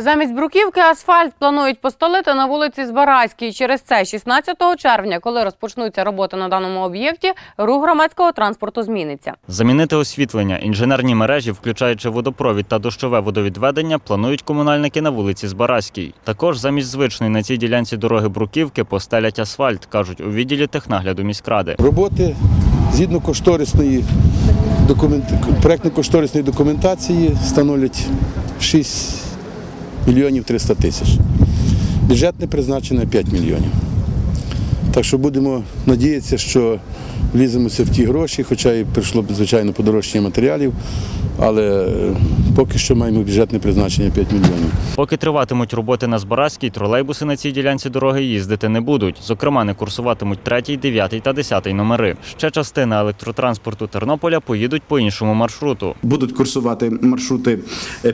Замість бруківки асфальт планують постелити на вулиці Збаразькій. Через це 16 червня, коли розпочнуться роботи на даному об'єкті, рух громадського транспорту зміниться. Замінити освітлення, інженерні мережі, включаючи водопровід та дощове водовідведення, планують комунальники на вулиці Збаразькій. Також замість звичної на цій ділянці дороги бруківки постелять асфальт, кажуть у відділі технагляду міськради. Роботи згідно кошторисної документ... проектно-кошторисної документації становлять 6 мільйонів 300 тисяч. Бюджетне призначено 5 мільйонів. Так що будемо надіятися, що вліземося в ті гроші, хоча і прийшло звичайно, подорожчання матеріалів, але поки що маємо бюджетне призначення 5 мільйонів. Поки триватимуть роботи на Збаразькій, тролейбуси на цій ділянці дороги їздити не будуть. Зокрема, не курсуватимуть 3, 9 та 10 номери. Ще частина електротранспорту Тернополя поїдуть по іншому маршруту. Будуть курсувати маршрути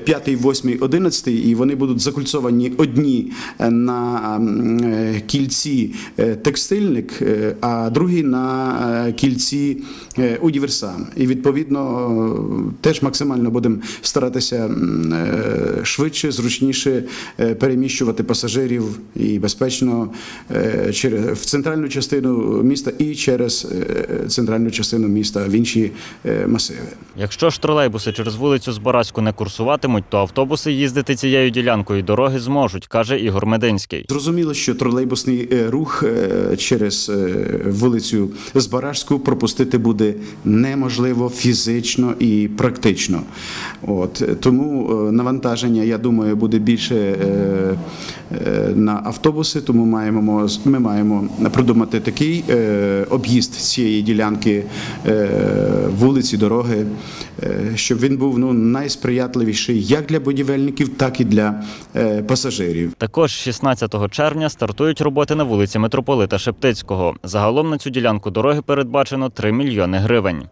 5, 8, 11 і вони будуть закульцовані одні на е, кільці е, текстильник, е, а другі на кільці універсам. І відповідно теж максимально будемо старатися м, е, швидше, зручніше е, переміщувати пасажирів і безпечно е, в центральну частину міста і через центральну частину міста в інші масиви. Якщо ж тролейбуси через вулицю Збаразьку не курсуватимуть, то автобуси їздити цією ділянкою дороги зможуть, каже Ігор Мединський. Зрозуміло, що тролейбусний рух через вулицю Збаражську пропустити буде неможливо фізично і практично. От е, тому е, навантаження, я думаю, буде більше е, на автобуси. Тому маємо ми маємо продумати такий об'їзд цієї ділянки вулиці, дороги, щоб він був ну найсприятливіший як для будівельників, так і для пасажирів. Також 16 червня стартують роботи на вулиці Митрополита Шептицького. Загалом на цю ділянку дороги передбачено 3 мільйони гривень.